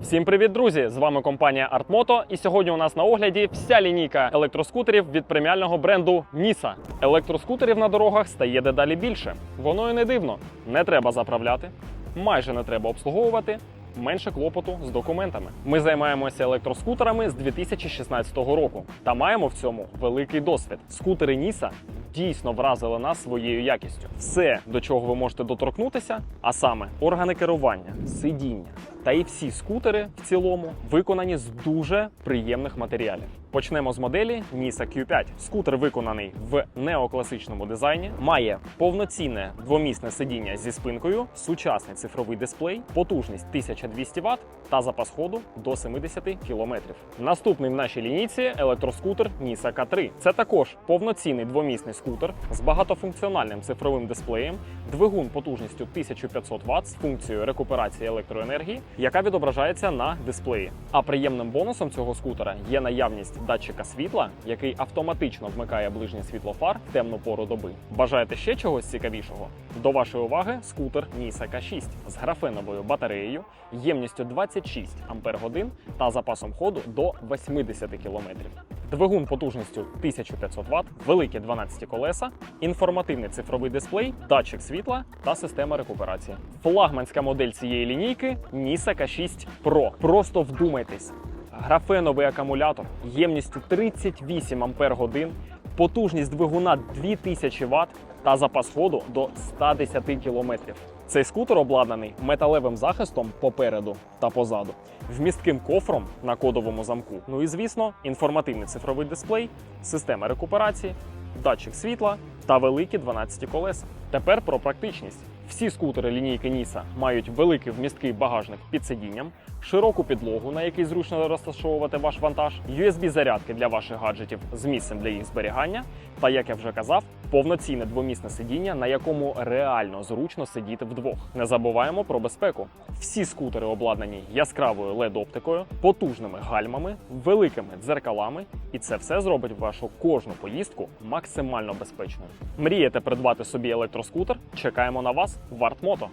Всім привіт, друзі! З вами компанія ArtMoto. І сьогодні у нас на огляді вся лінійка електроскутерів від преміального бренду Nisa. Електроскутерів на дорогах стає дедалі більше. Воно і не дивно. Не треба заправляти, майже не треба обслуговувати. Менше клопоту з документами. Ми займаємося електроскутерами з 2016 року та маємо в цьому великий досвід. Скутери Ніса дійсно вразили нас своєю якістю. Все, до чого ви можете доторкнутися, а саме органи керування, сидіння та і всі скутери в цілому виконані з дуже приємних матеріалів. Почнемо з моделі Nisa Q5. Скутер виконаний в неокласичному дизайні, має повноцінне двомісне сидіння зі спинкою, сучасний цифровий дисплей, потужність 1200 Вт та запас ходу до 70 км. Наступний в нашій лінійці електроскутер Nisa K3. Це також повноцінний двомісний скутер з багатофункціональним цифровим дисплеєм, двигун потужністю 1500 Вт з функцією рекуперації електроенергії, яка відображається на дисплеї. А приємним бонусом цього скутера є наявність датчика світла, який автоматично вмикає ближнє світло фар в темну пору доби. Бажаєте ще чогось цікавішого? До вашої уваги скутер Nisa K6 з графеновою батареєю, ємністю 26 Ампер та запасом ходу до 80 км. Двигун потужністю 1500 Вт, великі 12 колеса, інформативний цифровий дисплей, датчик світла та система рекуперації. Флагманська модель цієї лінійки Nisa K6 Pro. Просто вдумайтесь. Графеновий акумулятор ємністю 38 Ампер потужність двигуна 2000 Вт та запас ходу до 110 км. Цей скутер обладнаний металевим захистом попереду та позаду, вмістким кофром на кодовому замку. Ну і звісно, інформативний цифровий дисплей, система рекуперації, датчик світла та великі 12 колеса. Тепер про практичність. Всі скутери лінійки Ніса мають великий вмісткий багажник під сидінням, широку підлогу, на якій зручно розташовувати ваш вантаж, USB-зарядки для ваших гаджетів з місцем для їх зберігання, та, як я вже казав, повноцінне двомісне сидіння, на якому реально зручно сидіти вдвох. Не забуваємо про безпеку. Всі скутери обладнані яскравою LED-оптикою, потужними гальмами, великими дзеркалами, і це все зробить вашу кожну поїздку максимально безпечною. Мрієте придбати собі електроскутер? Чекаємо на вас в ArtMoto.